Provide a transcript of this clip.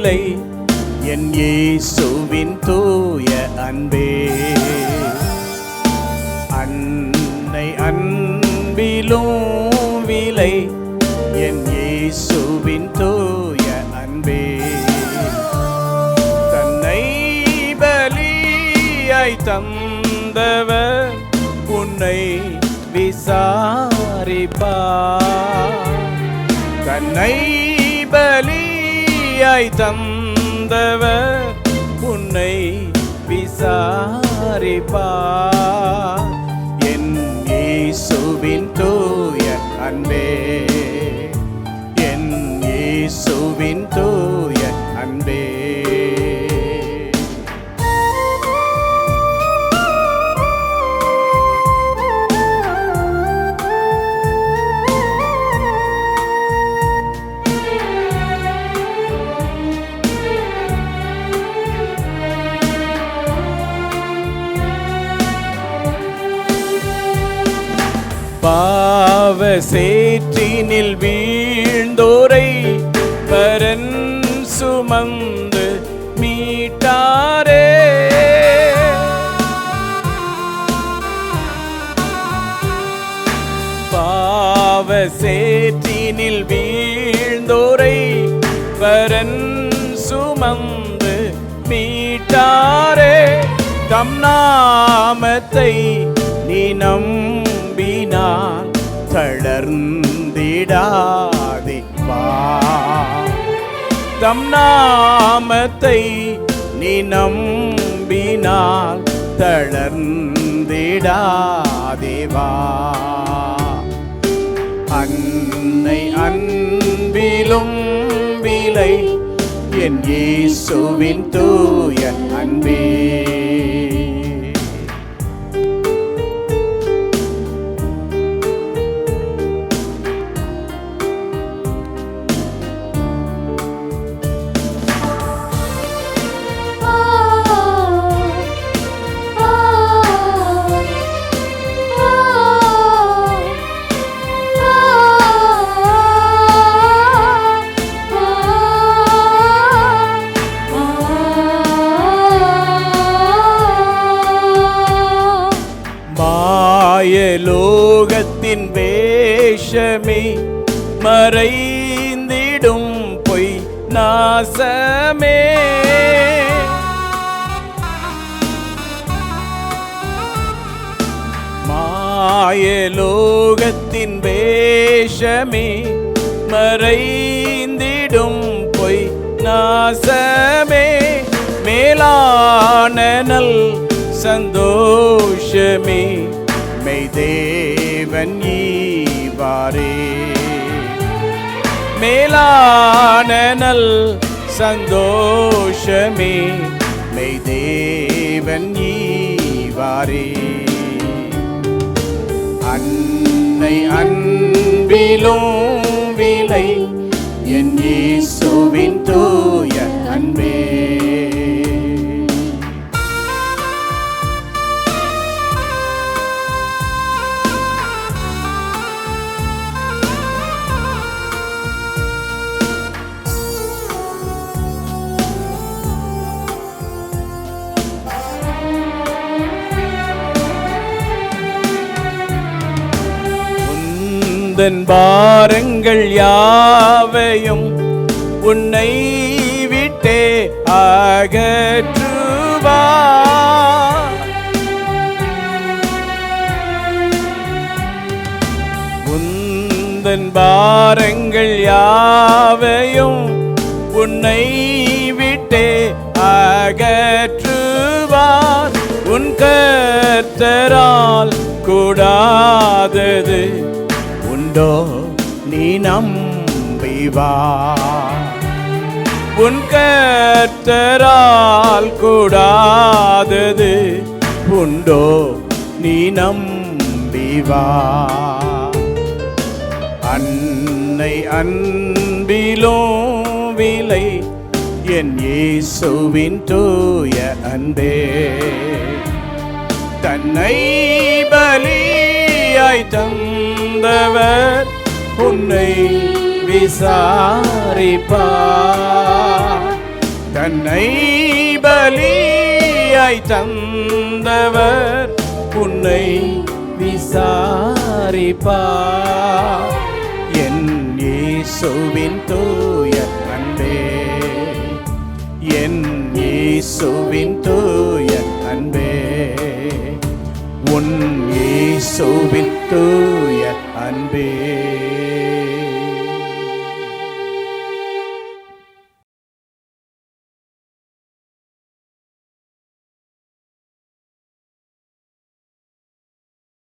இல்லை. என் இயேசுவின் தூய அன்பே. அன்னை அன்பிலும் விலை. என் இயேசுவின் தூய அன்பே. தன்னை பலியாய் தந்தவர் உன்னை விசாரிப்பார். தன்னை பலி பலியாய் தந்தவர் உன்னை விசாரிப்பா என் இயேசுவின் தூய அன்பே பாவ சேற்றினில் வீழ்ந்தோரை பரன் சுமந்து மீட்டாரே. பாவ சேற்றினில் வீழ்ந்தோரை பரன் சுமந்து மீட்டாரே. தம் நாமத்தை நீ நம் நான் தளர்ந்திடாதிப்பா தம் நாமத்தை நீ நம்பினால் தளர்ந்திடாதேவா அன்னை அன்பிலும் விலை என் இயேசுவின் தூய அன்பே. வேஷமே மறைந்திடும் பொய் நாசமே. மாயலோகத்தின் வேஷமே மறைந்திடும் பொய் நாசமே. மேலான நல் சந்தோஷமே மெய்தே மெய்தேவன் ஈவாரே மேலான நல் சந்தோஷமே மெய் தேவன் ஈவாரே. அன்னை அன்பிலும் விலை என் இயேசுவின் அதன் பாரங்கள் யாவையும் உன்னை விட்டே அகற்றுவா. உந்தன் பாரங்கள் யாவையும் உன்னை விட்டே அகற்றுவார். உன் கர்த்தரால் கூடாதது உண்டோ நீ நம்பிவா. உன் கர்த்தரால் கூடாதது உண்டோ நீ நம்பிவா. அன்னை அன்பிலோ விலை என் இயேசுவின் தூய அன்பே. தன்னை பலியாய் வந்தவர் உன்னை விசாரிப்பார். தன்னை பலியாய் தந்தவர் உன்னை விசாரிப்பார். என் இயேசுவின் தூய அன்பே. என் இயேசுவின் தூய அன்பே. உன் இயேசுவின் தூய அன்பே